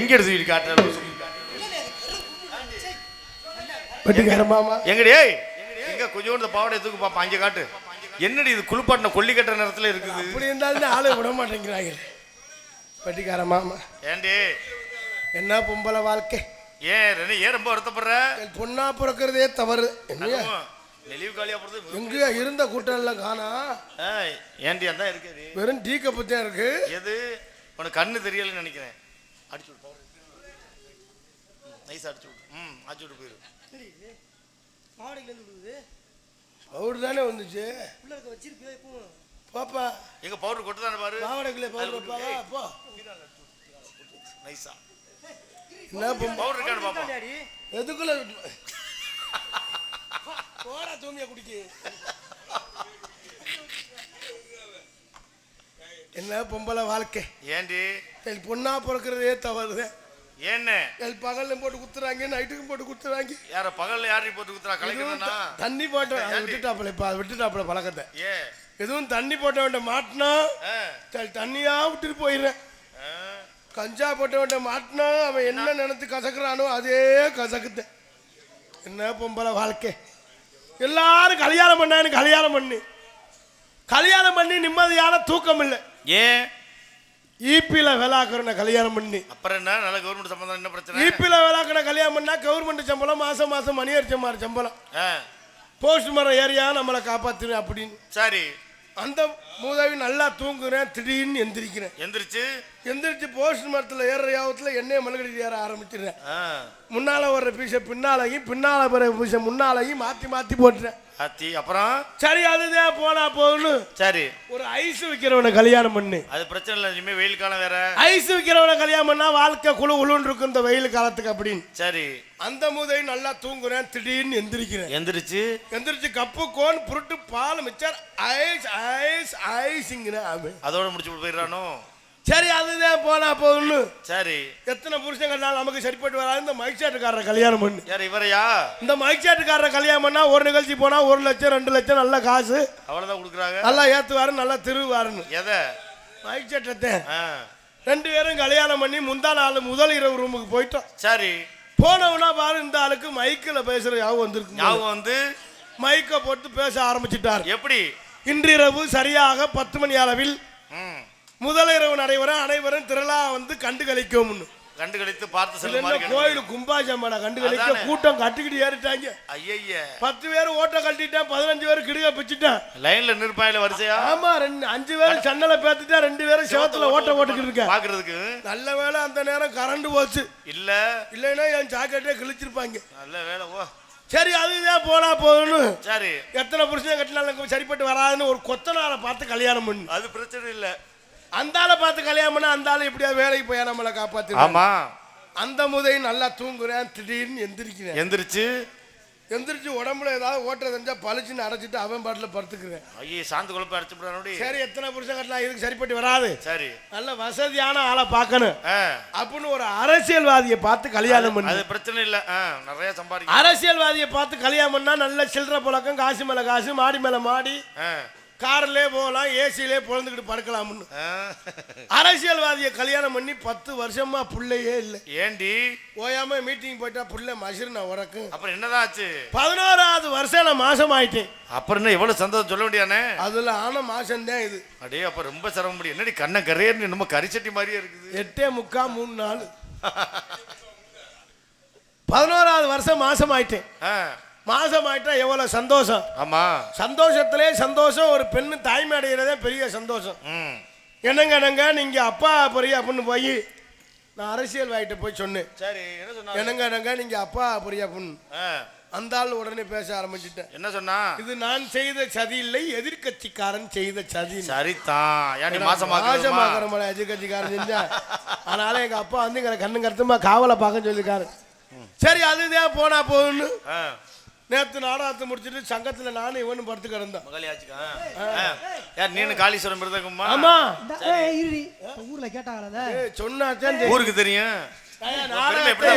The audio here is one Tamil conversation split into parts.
எங்க எடுத்து காட்டுற வெட்டிக்கார மாமா. எங்கடி எங்க கொஞ்சோண்டு பாவாடை தூக்கு பாப்பா அங்க காட்டு. என்னடி இது குளிப்பாட்டின கொல்லி கட்டுற நேரத்துல இருக்குது. அப்படி இருந்தாலும் ஆளு விட மாட்டேங்கிறாங்க வெட்டிக்கார மாமா. ஏண்டி? என்ன பொம்பளை வாழ்க்கை? ஏன் ஏன் ரொம்ப வருத்தப்படுற? பொண்ணா பிறக்கிறதே தவறு. என்னையா? நெளிவு காலியா போறது இருந்த கூட்டம் எல்லாம் காணா ஏண்டி அதான் இருக்குது வெறும் டீ கப்பு தான் இருக்கு. எது? உனக்கு கண்ணு தெரியலன்னு நினைக்கிறேன். அடிச்சு விடு நைஸ் அடிச்சு விடு. ம் அடிச்சு விட்டு போயிரு. அவரு தானே வந்துச்சு? பாப்பா. எங்க பவுடர் கொட்டு தானே பாரு. பாவடைக்குள்ளே பவுடர் வைப்பாவா போ. நைஸா என்ன பவுடர் இருக்கான்னு பாப்பா. எதுக்குள்ள போடா தூமியா குடிக்கு. என்ன பொம்பளை வாழ்க்கை? ஏண்டி? பொண்ணா பிறக்கிறதே தவறு ஏன்னு பகல்ல போட்டு குத்துறாங்க நைட்டுக்கும் போட்டு குத்துறாங்க. யார பகல்ல யாரையும் போட்டு குத்துறா? த- தண்ணி போட்ட விட்டுட்டாப்புல இப்ப அதை விட்டுட்டாப்புல பழக்கத்தை. ஏ? எதுவும் தண்ணி போட்டவன்ட்ட மாட்டினா தண்ணியா விட்டுட்டு போயிடுறேன். கஞ்சா போட்டவன்ட்ட மாட்டினா அவன் என்ன நினைத்து கசக்குறானோ அதே கசக்குது என்ன பொம்பளை வாழ்க்கை? எல்லாரும் கல்யாணம் பண்ணான்னு கல்யாணம் பண்ணி. கல்யாணம் பண்ணி நிம்மதியான தூக்கம் இல்லை ஏன்? ஈப்பியில் வேலாக்குறன கல்யாணம் பண்ணி. அப்புறம் என்ன? நல்ல கவர்மெண்ட் சம்பந்தம் என்ன பிரச்சனை? ஈப்பியில் வேலாக்குற கல்யாணம் பண்ணா கவர்மெண்ட் சம்பளம் மாசம் மாசம் மணியரிச்ச மாதிரி சம்பளம். போஸ்ட் மரம் ஏரியா நம்மளை காப்பாத்துறேன் அப்படின்னு. சரி. அந்த மூதாவி நல்லா தூங்குறேன் திடீர்னு எந்திரிக்கிறேன். எந்திரிச்சு எந்திரிச்சு போஸ்ட் மரத்தில் ஏற யாவத்தில் எண்ணெயை மல்கடி ஏற ஆரம்பிச்சிடுறேன். முன்னால வர்ற பீஸை பின்னாலையும் பின்னால வர்ற பீஸை முன்னாலையும் மாற்றி மாற்றி போட்டுறேன். ஆத்தி அப்புறம்? சரி அதுதான் போனா போகணும் சரி. ஒரு ஐஸ் விற்கிறவனை கல்யாணம் பண்ணு. அது பிரச்சனை இல்லை இனிமே வெயில் காலம் வேற. ஐஸ் விற்கிறவனை கல்யாணம் பண்ணா வாழ்க்கை குழு உளுன்னு இருக்கும் இந்த வெயில் காலத்துக்கு அப்படின்னு. சரி. அந்த மூதை நல்லா தூங்குறேன் திடீர்னு எந்திரிக்கிறேன். எந்திரிச்சு? எந்திரிச்சு கப்பு கோன் புருட்டு பால் மிச்சர் ஐஸ் ஐஸ் ஐஸுங்கிறேன் அதோட முடிச்சு போயிடுறானோ? சரி அதுதான் போனா போகணும் சரி. எத்தனை புருஷன் கட்டினாலும் நமக்கு சரிப்பட்டு வராது. இந்த மைக்சாட்டுக்காரரை கல்யாணம் பண்ணு. யார் இவரையா? இந்த மைக்சாட்டுக்காரரை கல்யாணம் பண்ணா ஒரு நிகழ்ச்சி போனா ஒரு லட்சம் ரெண்டு லட்சம் நல்ல காசு. அவ்வளவுதான் கொடுக்குறாங்க? நல்லா ஏத்துவாரு நல்லா திருவாருன்னு. எதை? மைக்சாட்டத்தை ஆ, ரெண்டு பேரும் கல்யாணம் பண்ணி முந்தா நாள் முதல் இரவு ரூமுக்கு போயிட்டோம். சரி. போனவனா பாரு இந்த ஆளுக்கு மைக்கில் பேசுற யாவும் வந்திருக்கு. ஞாபகம் வந்து? மைக்கை போட்டு பேச ஆரம்பிச்சிட்டார். எப்படி? இன்றிரவு சரியாக பத்து மணி அளவில் ம் முதல் இரவு நடைபெற அனைவரும் திரளா வந்து கண்டு கழிக்கும்னு கண்டு கழித்து பார்த்து செல்லும் கோயில் கும்பாஜம்மனை கண்டு கழிக்க. கூட்டம் கட்டிக்கிட்டு ஏறிட்டாங்க. ஐய பத்து பேர் ஓட்ட கழட்டிட்டேன் பதினஞ்சு பேர் கிடுக பிச்சுட்டேன். லைன்ல நிற்பாயில வரிசையா? ஆமா ரெண்டு அஞ்சு பேர் சன்னலை பேத்துட்டா ரெண்டு பேரும் செவத்துல ஓட்ட ஓட்டுக்கிட்டு இருக்கேன். பாக்குறதுக்கு? நல்ல வேளை அந்த நேரம் கரண்ட் போச்சு. இல்ல. இல்லைன்னா என் ஜாக்கெட்டே கிழிச்சிருப்பாங்க. நல்ல வேலை ஓ. சரி அதுதான் போனா போகணும் சரி. எத்தனை புருஷன் கட்டினாலும் சரிப்பட்டு வராதுன்னு ஒரு கொத்தனாரை பார்த்து கல்யாணம் பண்ணு. அது பிரச்சனை இல்ல. அந்த ஆளை பார்த்து கல்யாணம் பண்ணா அந்த ஆளை எப்படியா வேலைக்கு போய் நம்மளை காப்பாத்து ஆமா. அந்த முதை நல்லா தூங்குறேன் திடீர்னு எந்திரிக்கிறேன். எந்திரிச்சு. எந்திரிச்சு உடம்புல ஏதாவது ஓட்ட தெரிஞ்சா பளிச்சுன்னு அடைச்சிட்டு அவன் பாட்டில் படுத்துக்கிறேன். ஐயே சாந்து குழப்பம் அடிச்சு சரி எத்தனை புருஷன் கட்டலாம் இதுக்கு சரிப்பட்டு வராது. சரி. நல்ல வசதியான ஆளை பார்க்கணும். அப்படின்னு ஒரு அரசியல்வாதியை பார்த்து கல்யாணம் பண்ணு. அது பிரச்சனை இல்ல. நிறைய சம்பாதிக்க அரசியல்வாதியை பார்த்து கல்யாணம் பண்ணா நல்ல சில்லற புழக்கம் காசு மேல காசு மாடி மேல மாடி. கார்லே போகலாம் ஏசிலே பொழந்துக்கிட்டு படுக்கலாம்னு அரசியல்வாதியை கல்யாணம் பண்ணி பத்து வருஷமா புள்ளையே இல்லை. ஏண்டி? ஓயாம மீட்டிங் போயிட்டா புள்ள மசிறு நான் உறக்கும் அப்புறம் என்னதான் ஆச்சு? பதினோராவது வருஷம் நான் மாசம் ஆயிட்டேன் அப்புறம் என்ன எவ்வளவு சந்தோஷம் சொல்ல வேண்டியானே அதுல ஆன மாசம் தான் இது. அடே அப்ப ரொம்ப சிரமம் முடியும். என்னடி கண்ண கரையர்னு என்னமோ கரிச்சட்டி மாதிரியே இருக்குது. எட்டே முக்கா மூணு நாள் பதினோராவது வருஷம் மாசம் ஆயிட்டேன் மாசம் ஆயிட்டா எவ்வளவு சந்தோஷம்? ஆமா. சந்தோஷத்திலே சந்தோஷம் ஒரு பெண்ணு தாய்மை அடைகிறதே பெரிய சந்தோஷம். என்னங்க என்னங்க நீங்க அப்பா பெரிய அப்படின்னு போய் நான் அரசியல்வாதிட்ட போய் சொன்னேன். சரி என்ன சொன்னா என்னங்க என்னங்க நீங்க அப்பா பெரிய ஆ, அந்த ஆள் உடனே பேச ஆரம்பிச்சிட்டேன். என்ன சொன்னா? இது நான் செய்த சதி இல்லை எதிர்க்கட்சிக்காரன் செய்த சதி சரிதான். மாசமாக்கிற எதிர்கட்சிக்காரன் செஞ்சா அதனால எங்க அப்பா வந்து எங்களை கண்ணு கருத்துமா காவலை பார்க்க சொல்லியிருக்காரு. சரி அதுதான் போனா போகுன்னு நேத்து நாடகத்தை முடிச்சிட்டு சங்கத்துல நானும் இவனும் படுத்து கிடந்தேன் யார் நீனு காளீஸ்வரம் ஆமா. ஊர்ல கேட்டாங்களே தெரியும். ஊருக்கு தெரியும்.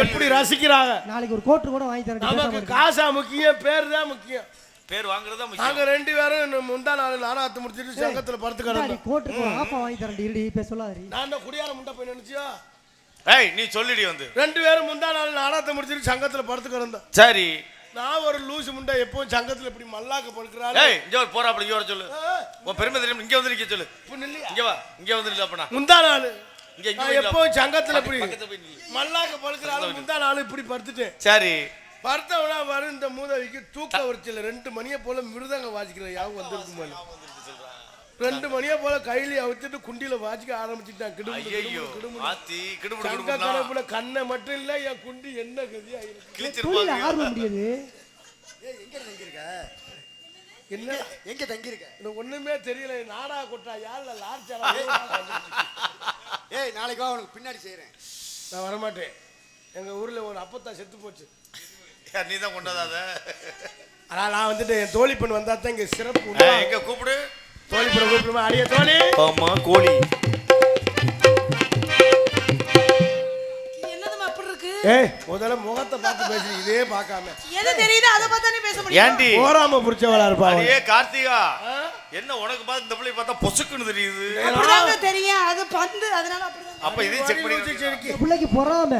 எப்படி ரசிக்கிறாங்க? நாளைக்கு ஒரு கோட்டு கூட வாங்கி தரேன். நமக்கு காசா முக்கியம் பேர் தான் முக்கியம். பேர் வாங்குறதா முக்கியம். நாங்க ரெண்டு பேரும் இன்னும் முந்தா நாள் நாடகத்தை முடிச்சிட்டு சங்கத்துல படுத்து கிடந்தோம். கோட்டு கூட ஆப்பா வாங்கி தரேன் இருடி. இப்ப சொல்லாதடி. நான் தான் குடியார முண்டை போய் நினைச்சியா? ஏய் நீ சொல்லிடி வந்து. ரெண்டு பேரும் முந்தா நாள் நாடகத்தை முடிச்சுட்டு சங்கத்துல படுத்து கிடந்தோம். சரி. நான் ஒரு லூசு முண்டை எப்பவும் சங்கத்துல இப்படி மல்லாக்க படுக்கிறாள். ஏய் இங்க வா, போறா அப்படி இங்க வர சொல்லு. உன் பெருமை தெரியும் இங்க வந்து நிக்க சொல்லு. இங்க வா இங்க வந்து நில்லு அப்பனா. முந்தா நாள் இங்க இங்க எப்பவும் சங்கத்துல இப்படி. மல்லாக்க படுக்கிறாள் முந்தா நாள் இப்படி படுத்துட்டேன் சரி. படுத்தவனா வரு இந்த மூதவிக்கு தூக்க வரிச்சல ரெண்டு மணியை போல மிருதங்க வாசிக்கிற யாவும் வந்திருக்கும் போல ரெண்டு மணியை போல கையில அவுத்துட்டு குண்டியில வாசிக்க ஆரம்பிச்சுட்டான் கிடுமுடு, கண்ணை மட்டும் இல்ல என் குண்டி என்ன கதியா இருக்கு? முடியாது ஏய் எங்க தங்கியிருக்க? என்ன? எங்க தங்கியிருக்க? எனக்கு ஒண்ணுமே தெரியல நாடா கொட்டாயா இல்ல லார்ஜா ஏய் நாளைக்கு வா உனக்கு பின்னாடி செய்றேன். நான் வரமாட்டேன். எங்க ஊர்ல ஒரு அப்பத்தா செத்து போச்சு. நீ தான் கொண்டாதாத ஆனா நான் வந்துட்டு என் தோழி பெண் வந்தா தான் இங்க சிறப்பு? எங்க கூப்பிடு? தோழி கூப்பிடுமா அடிய தோழி. ஆமா கோழி. அப்படி ஏய் முதல்ல முகத்தை பார்த்து பேசு இதே பார்க்காம. எது தெரியுது அதை பார்த்தானே பேச முடியும்? ஏண்டி? ஓராம புடிச்சவளா இருப்பா. அடியே கார்த்திகா. என்ன உனக்கு பார்த்து இந்த பிள்ளை பார்த்தா பொசுக்குன்னு தெரியுது? தெரியும். அது பந்து அதனால அப்படிதான் அப்ப இதையும் செக் பண்ணி பிள்ளைக்கு பொறாம.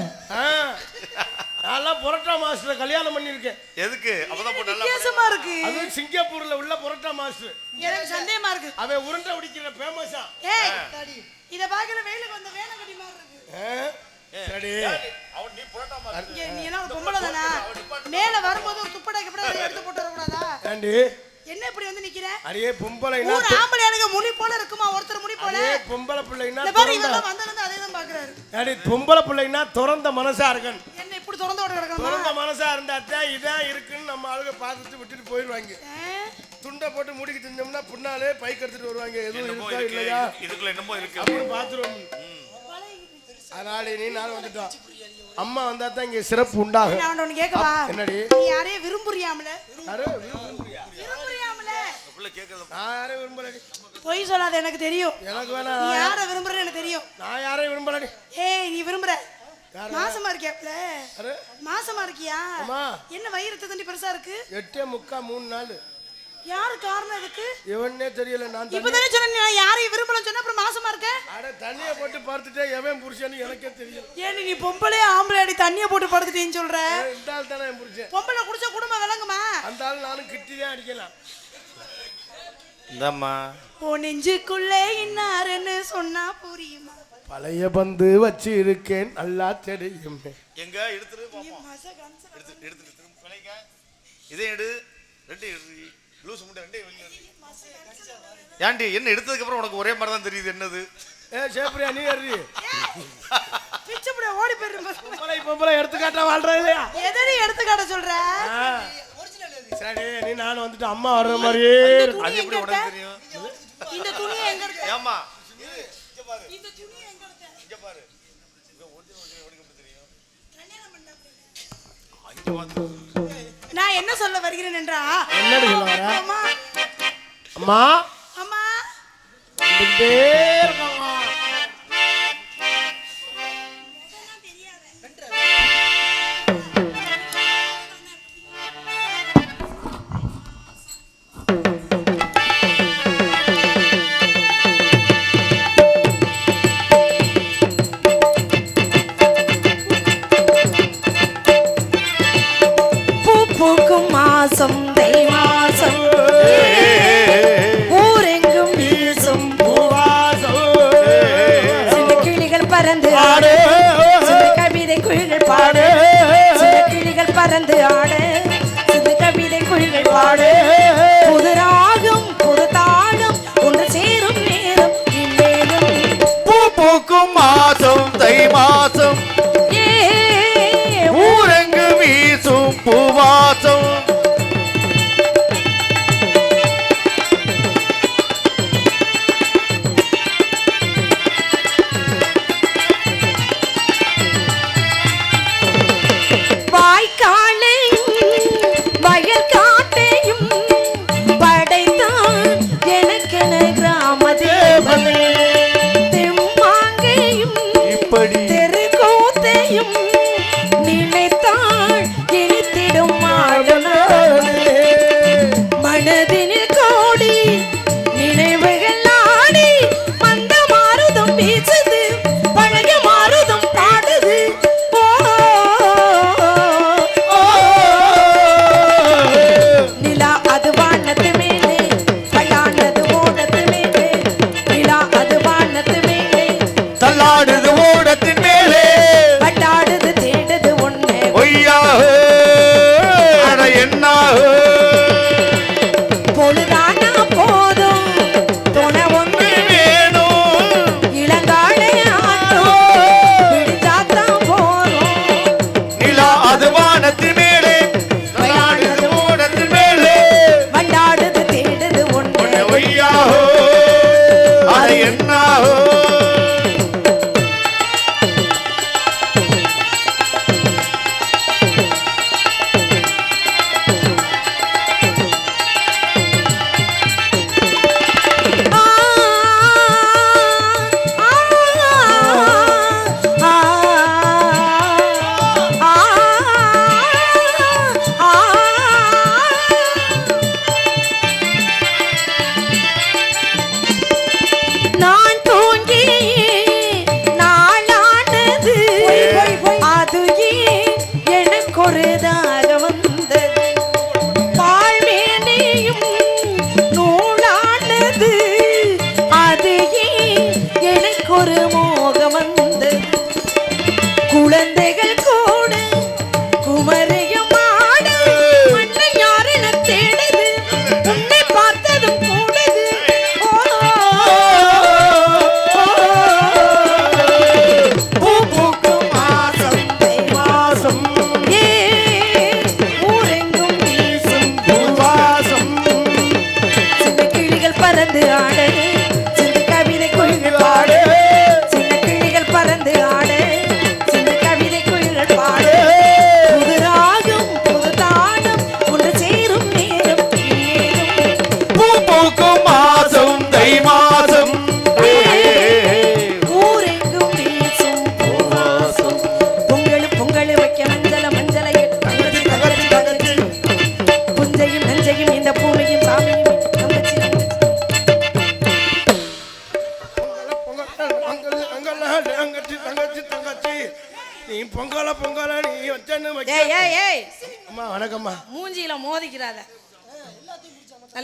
நான்லாம் புரோட்டா மாஸ்டர் கல்யாணம் பண்ணியிருக்கேன். எதுக்கு? அப்பதான் போட்டு நல்லா வித்தியாசமா இருக்கு. அதுவும் சிங்கப்பூர்ல உள்ள புரோட்டா மாஸ்டர். எனக்கு சந்தேகமா இருக்கு. அவன் உருண்டை பிடிக்கிற ஃபேமஸா ஏய் இத பாக்கல வெயிலுக்கு வந்த வேலை கட்டி மாதிரி இருக்கு. சரி அவன் நீ புரோட்டா எல்லாம் ஒரு பொம்பளை தானா? மேல வரும்போது ஒரு துப்படா கிப்படா எடுத்து போட்டு வரக்கூடாதா? ஏண்டி என்ன இப்படி வந்து நிக்கிற? அடியே பொம்பளை ஊர் ஆம்பளை எனக்கு முனி போல இருக்குமா? ஒருத்தர் முனி போல? பொம்பளை பிள்ளைன்னா இந்த பாரு அதே தான் பாக்குறாரு அடி பொம்பளை பிள்ளைன்னா திறந்த மனசா இருக்கன் திறந்து மனசா இருந்தா தான் இதான் இருக்குன்னு நம்ம ஆளுங்க பார்த்துட்டு விட்டுட்டு போயிடுவாங்க? துண்டை போட்டு முடிக்க தின்னோம்னா பின்னாலே பைக் எடுத்துட்டு வருவாங்க. எதுவும் இருக்கா இல்லையா? இதுக்குள்ள என்னமோ இருக்கு. அப்படின்னு பார்த்துருவோம். அதனால நீ நானும் வந்துட்டோம். அம்மா வந்தா தான் இங்க சிறப்பு உண்டாகும். நான் ஒண்ணு கேட்கவா? என்னடி? நீ யாரையும் விரும்புறியாமல? யாரு? விரும்புறியா? விரும்புறியாமல? இந்த பிள்ளை கேக்குறது நான் யாரையும் விரும்பலடி. பொய் சொல்லாத எனக்கு தெரியும். எனக்கு நீ வேணாம் யார விரும்புறன்னு எனக்கு தெரியும். நான் யாரையும் விரும்பலடி. ஏய் நீ விரும்புற. மாசமா இருக்கியாப்ல? மாசமா இருக்கியா? அம்மா. என்ன வயிறு தண்டி பெருசா இருக்கு? எட்டே முக்கா மூணு நாள் யாரு காரணம் இதுக்கு எவனே தெரியல நான் தண்ணி இப்பதானே சொன்ன நான் யாரையும் விரும்பலன்னு சொன்ன அப்புறம் மாசமா இருக்க? அட தண்ணியை போட்டு பார்த்துட்டே எவன் புருஷன்னு எனக்கே தெரியும். ஏன் நீ பொம்பளே ஆம்பளை அடி தண்ணிய போட்டு படுத்துட்டேன்னு சொல்ற? இந்த ஆள் தானே என் புருஷன். பொம்பளை குடிச்சா குடும்பம் விளங்குமா? அந்த ஆள் நானும் கிட்டி தான் அடிக்கலாம். இந்தாம்மா. ஓ நெஞ்சுக்குள்ளே இன்னாருன்னு சொன்னா புரியுமா? பழைய பந்து வச்சு இருக்கேன் நல்லா தெரியும். எங்க? எடுத்துரு பாப்போம் எடுத்து எடுத்து திரும்ப விளைங்க இதே எடு. ரெண்டு எடு. லூஸ் முட்டை ரெண்டே. ஏன்டி என்ன எடுத்ததுக்கு அப்புறம் உனக்கு ஒரே மாதிரி தான் தெரியுது என்னது? ஏ சேப்ரியா நீ ஏறி. பிச்சு புடிய ஓடி போயிரு பொம்பளை பொம்பளை எடுத்துக்காட்டா வாழ்றா இல்லையா? எதடி எடுத்து காட்ட சொல்ற? ஆ. சரி நீ நானும் வந்துட்டு அம்மா வர்ற மாதிரியே இருக்கு. அது எப்படி உனக்கு தெரியும்? இந்த துணியை எங்க எடுத்த? ஏமா நான் என்ன சொல்ல வருகிறேன் என்றா? என்னடி சொல்ல வர? அம்மா. அம்மா. அம்மா.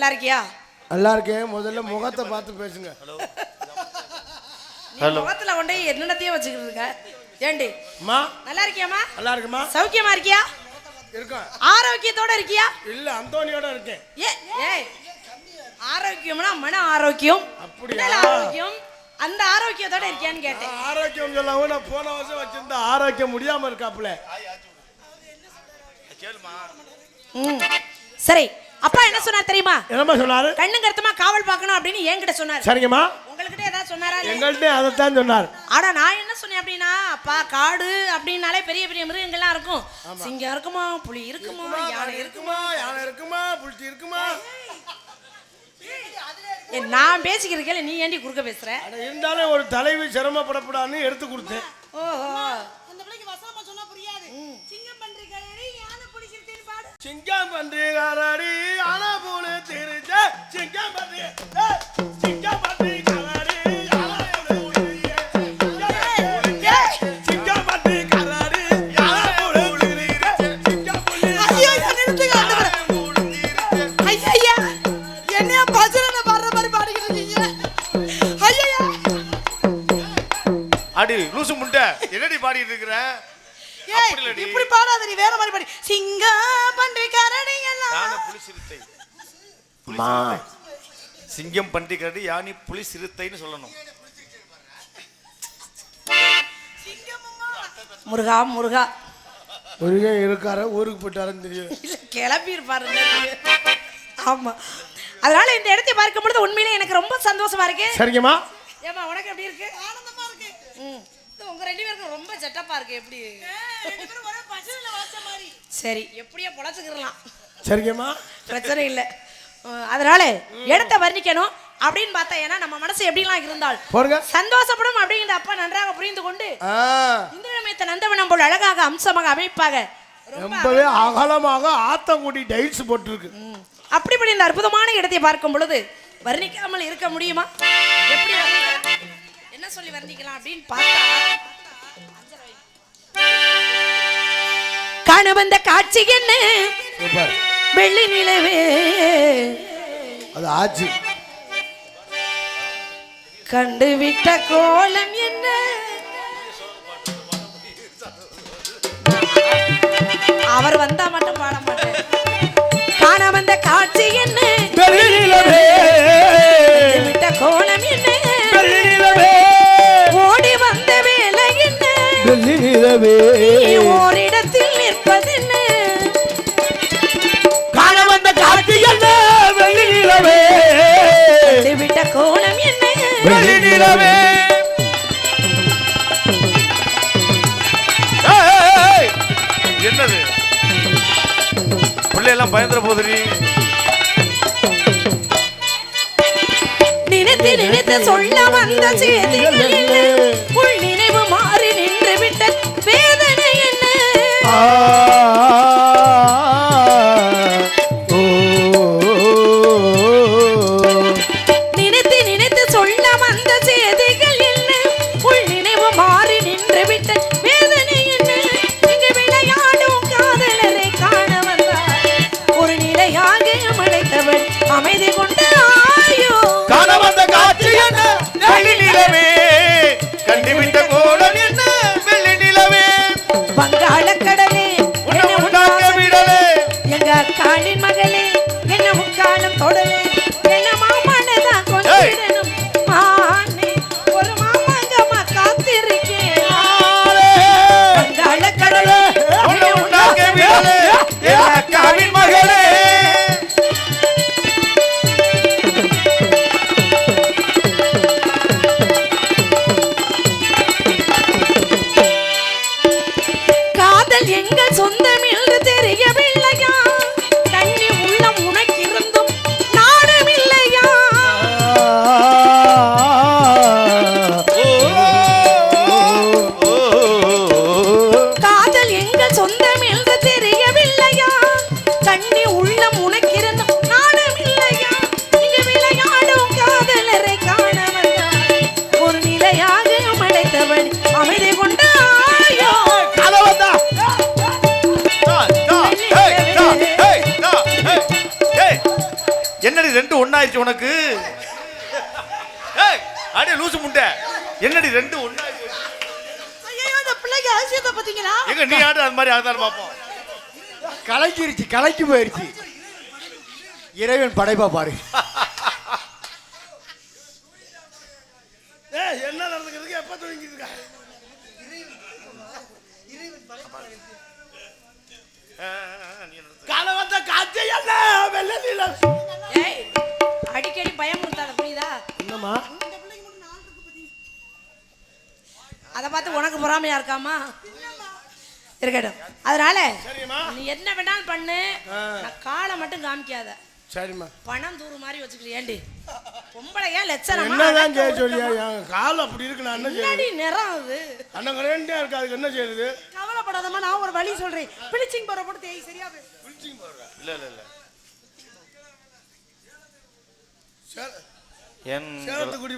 நல்லா இருக்கியா நல்லா இருக்கேன். முதல்ல முகத்தை பார்த்து பேசுங்க. நீ முகத்துல கொண்டு போய் என்னென்னத்தையும் வச்சுக்கிட்டு இருக்க ஏண்டி? அம்மா. நல்லா இருக்கியாம்மா நல்லா இருக்குமா? சௌக்கியமா இருக்கியா? இருக்கேன். ஆரோக்கியத்தோட இருக்கியா? இல்ல அந்தோனியோட இருக்கேன். ஏ ஏய் ஆரோக்கியம்னா மன ஆரோக்கியம். அப்படியா? ஆரோக்கியம். அந்த ஆரோக்கியத்தோட இருக்கியான்னு கேட்டேன். ஆரோக்கியம் சொல்லவும் நான் போன வருஷம் வச்சிருந்த ஆரோக்கியம் முடியாம இருக்காப்புல. சரி அப்பா என்ன சொன்னார் தெரியுமா? என்னம்மா சொன்னாரு? கண்ணும் கருத்துமா காவல் பார்க்கணும் அப்படின்னு என்கிட்ட சொன்னார். சரிங்கம்மா. உங்ககிட்ட ஏதாவது சொன்னாரா? எங்கள்கிட்ட அதைத்தான் சொன்னார். ஆனா நான் என்ன சொன்னேன் அப்படின்னா அப்பா காடு அப்படின்னாலே பெரிய பெரிய மிருகங்கள்லாம் இருக்கும். சிங்கம் இருக்குமா? புலி இருக்குமா? யானை இருக்குமா? யானை இருக்குமா? புளிச்சி இருக்குமா? நான் பேசிக்கிறதுல நீ ஏண்டி குறுக்க பேசுற? இருந்தாலும் ஒரு தலைவி சிரமப்படக்கூடாதுன்னு எடுத்து கொடுத்தேன். ஓஹோ. ஆண்டவரே. ஐயா ஐயா என்னைய பஜனை பாடுற மாதிரி பாடிக்கிட்டு இருக்கீங்க? ஐயா அடி லூசு முண்டை. என்னடி பாடிட்டு இருக்கிற? ஏய். இப்படி பாடாத நீ வேற மாதிரி பாடி. சிங்கம் பன்றி கரடி எல்லாம். புலி சிறுத்தை மா. சிங்கம் பன்றி கரடி யானி புலி சிறுத்தைன்னு சொல்லணும். முருகா முருகா. முருகன் இருக்கார ஊருக்கு போயிட்டாருன்னு தெரியும் கிளம்பி இருப்பாரு ஆமா. அதனால இந்த இடத்தை பார்க்கும் பொழுது உண்மையிலே எனக்கு ரொம்ப சந்தோஷமா இருக்கு. சரிங்கம்மா. ஏமா உனக்கு எப்படி இருக்கு? ஆனந்தமா இருக்கு. ம். உங்க ரெண்டு பேருக்கும் ரொம்ப செட்டப்பா இருக்கு எப்படி? சரி எப்படியோ பொழைச்சுக்கிறலாம் சரிங்கம்மா. பிரச்சனை இல்லை. அதனால இடத்த வர்ணிக்கணும் அப்படின்னு பார்த்தா ஏன்னா நம்ம மனசு எப்படிலாம் இருந்தால் சந்தோஷப்படும் அப்படிங்கிற அப்பா நன்றாக புரிந்து கொண்டு ஆ. இந்திரமேத்த நந்தவனம் போல் அழகாக அம்சமாக அமைப்பாக ரொம்பவே அகலமாக ஆத்தங்குடி டைல்ஸ் போட்டிருக்கு. அப்படிப்படி இந்த அற்புதமான இடத்தை பார்க்கும் பொழுது வர்ணிக்காமல் இருக்க முடியுமா? எப்படி என்ன சொல்லி வர்ணிக்கலாம் அப்படின்னு பார்த்தா காண வந்த காட்சி என்ன? வெள்ளி நிலவே. அது ஆச்சு. கண்டுவிட்ட கோலம் என்ன? அவர் வந்தா மட்டும் நீ ஓரிடத்தில் நிற்பதென்ன? காண வந்த காட்சி என்ன? விட்ட கோலம் என்ன? வெள்ளி நிலவே ஏய், ஏய், ஏய். என்னது? பிள்ளையெல்லாம் போதுரி நினைத்து நினைத்து சொல்ல வந்த செய்திகள் என்ன? ரெண்டு ஒண்ணாயிருச்சு உனக்கு. ஏய் அடே லூசு முண்டை என்னடி ரெண்டு பிள்ளைக்கு அதிசயத்தை எங்க நீ ஆடு அது மாதிரி ஆடுதான் பார்ப்போம். கலக்கிருச்சு கலக்கி போயிருச்சு. இறைவன் படைப்பா பாரு. என்ன நடந்துக்கிறதுக்கு எப்ப என்ன? வெள்ள நீளம் ஏய் அடிக்கடி பயமுறுத்தாத புரியுதா? என்னம்மா? அதை பார்த்து உனக்கு பொறாமையா இருக்காமா? இருக்கட்டும். அதனால நீ என்ன வேணாலும் பண்ணு. நான் காலை மட்டும் காமிக்காத. சரிம்மா. பணம் தூறு மாதிரி வச்சுக்கிறேன் ஏண்டி? பொம்பளையா லட்சணமா? என்னதான் செய்ய சொல்லியா? என் கால் அப்படி இருக்கு நான் என்ன செய்யுது என்னடி நிறம் அது? அண்ணன் ரெண்டே இருக்கு அதுக்கு என்ன செய்யுது கவலைப்படாதம்மா நான் ஒரு வழி சொல்றேன். பிளிச்சிங் பவுடர் போட்டு தேய் சரியா போயிடும். இல்ல இல்ல இல்ல சரி என்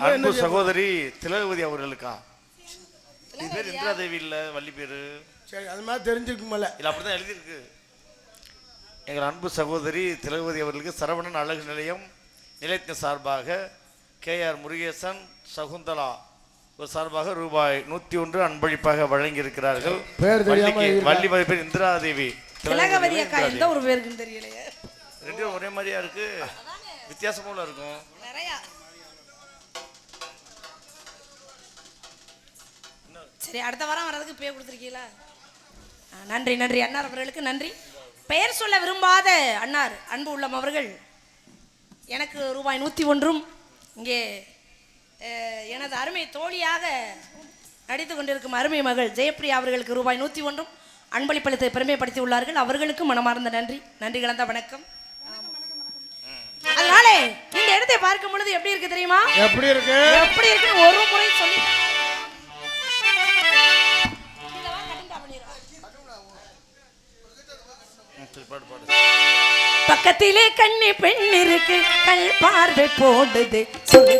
அன்பு சகோதரி திலகவதி அவர்களுக்கா? இது பேர் இந்திரா தேவி இல்ல வள்ளி பேரு. சரி அது மாதிரி தெரிஞ்சிருக்குமல்ல இல்ல அப்படிதான் எழுதியிருக்கு. எங்கள் அன்பு சகோதரி திலகவதி அவர்களுக்கு சரவணன் அழகு நிலையம் நிலையத்தின் சார்பாக கே ஆர் முருகேசன் சகுந்தலா ஒரு சார்பாக ரூபாய் நூத்தி ஒன்று அன்பளிப்பாக வழங்கியிருக்கிறார்கள்? வள்ளி மதி பேர் இந்திரா தேவி திலகவதி அக்கா எந்த ஒரு பேருக்குன்னு தெரியலையே. ரெண்டு ஒரே மாதிரியா இருக்கு. வித்தியாசமும் இருக்கும். நிறையா. சரி அடுத்த வாரம் வர்றதுக்கு பே கொடுத்துருக்கீங்களா? நன்றி நன்றி. அன்னார் அவர்களுக்கு நன்றி. பெயர் சொல்ல விரும்பாத அன்னார் அன்பு உள்ளம் அவர்கள் எனக்கு ரூபாய் நூற்றி ஒன்றும் இங்கே எனது அருமை தோழியாக நடித்து கொண்டிருக்கும் அருமை மகள் ஜெயப்பிரியா அவர்களுக்கு ரூபாய் நூற்றி ஒன்றும். அன்பளிப்பளித்து பெருமைப்படுத்தி உள்ளார்கள் அவர்களுக்கும் மனமார்ந்த நன்றி. நன்றி கலந்த வணக்கம். அதனால இந்த இடத்தை பார்க்கும் பொழுது எப்படி இருக்கு தெரியுமா? எப்படி இருக்கு? எப்படி இருக்குன்னு ஒரு முறை சொல்லி பக்கத்திலே கண்ணி பெண் இருக்கு. கண் பார்வை போடுது. சொல்லு.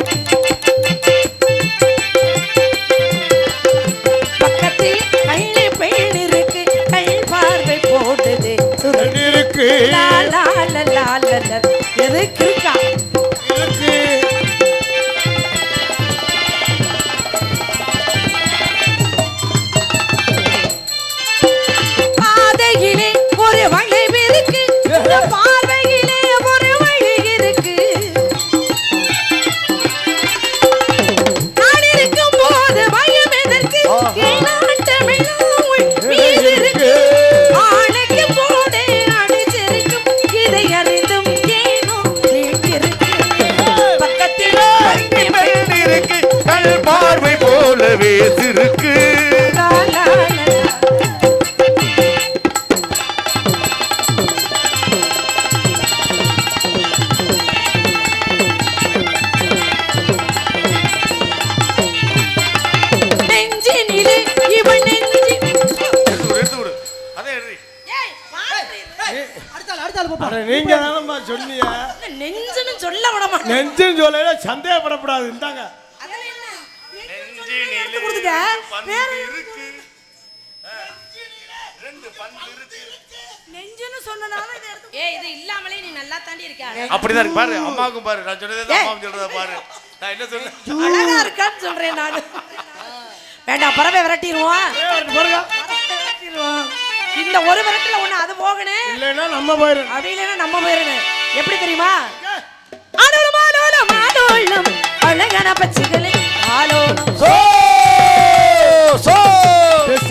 எதுக்கு நீங்க தானம்மா சொன்னீங்க. நெஞ்சுன்னு சொல்ல விட மாட்டேன். நெஞ்சுன்னு சொல்லல சந்தேகப்படக்கூடாது இருந்தாங்க அப்படிதான் பாரு அம்மாவுக்கும் பாரு. நான் சொன்னதே அம்மா சொல்றத பாரு. என்ன சொல்றேன் இருக்கான்னு சொல்றேன் நான். வேண்டாம் பறவை விரட்டிடுவோம் விரட்டிடுவோம் இந்த ஒரு விரட்டுல ஒண்ணு அது போகணும் இல்லைன்னா நம்ம போயிடும் அப்படி இல்லைன்னா நம்ம போயிடணும் எப்படி தெரியுமா? ஆடோளும் ஆடோளும் ஆடோளும் அழகான பச்சைகளை ஆடோளும் சோ சோ. பேசு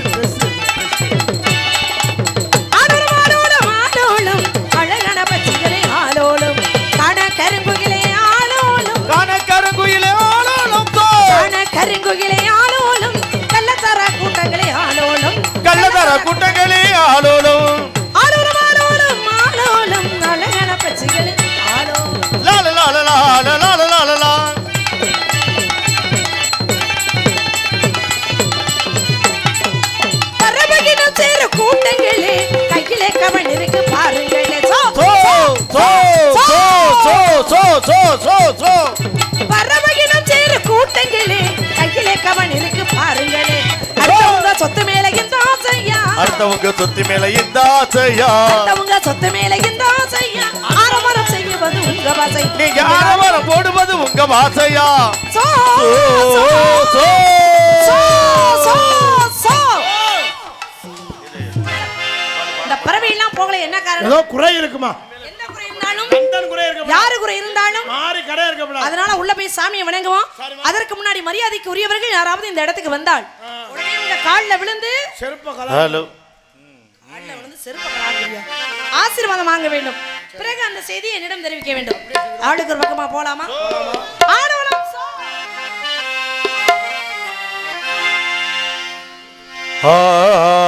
சேர கூட்டங்களே கையிலே கவன் இருக்கு பாருங்களே. சோ சோ சோ சோ சோ சோ சோ. ஆசையா அடுத்தவங்க சொத்து மேல இந்த ஆசையா அடுத்தவங்க சொத்து மேல இந்த ஆசையா ஆரம்பரம் செய்வது உங்க பாசை நீங்க ஆரவாரம் போடுவது உங்க வாசையா சோ சோ, சோ. சோ, சோ. இந்த பறவை எல்லாம் போகல என்ன காரணம்? ஏதோ குறை இருக்குமா? எந்த குறை இருந்தாலும்? யாரு குறை இருந்தாலும்? அதனால உள்ள போய் சாமியை வணங்குவோம். அதற்கு முன்னாடி மரியாதைக்கு உரியவர்கள் யாராவது இந்த இடத்துக்கு வந்தால் உடனே உங்க கால்ல விழுந்து செருப்பு? ஆசீர்வாதம் வாங்க வேண்டும் பிறகு அந்த செய்தியை என்னிடம் தெரிவிக்க வேண்டும் ஆளுக்கு ஒரு பக்கமா போலாமா ஆடவனம். ஆ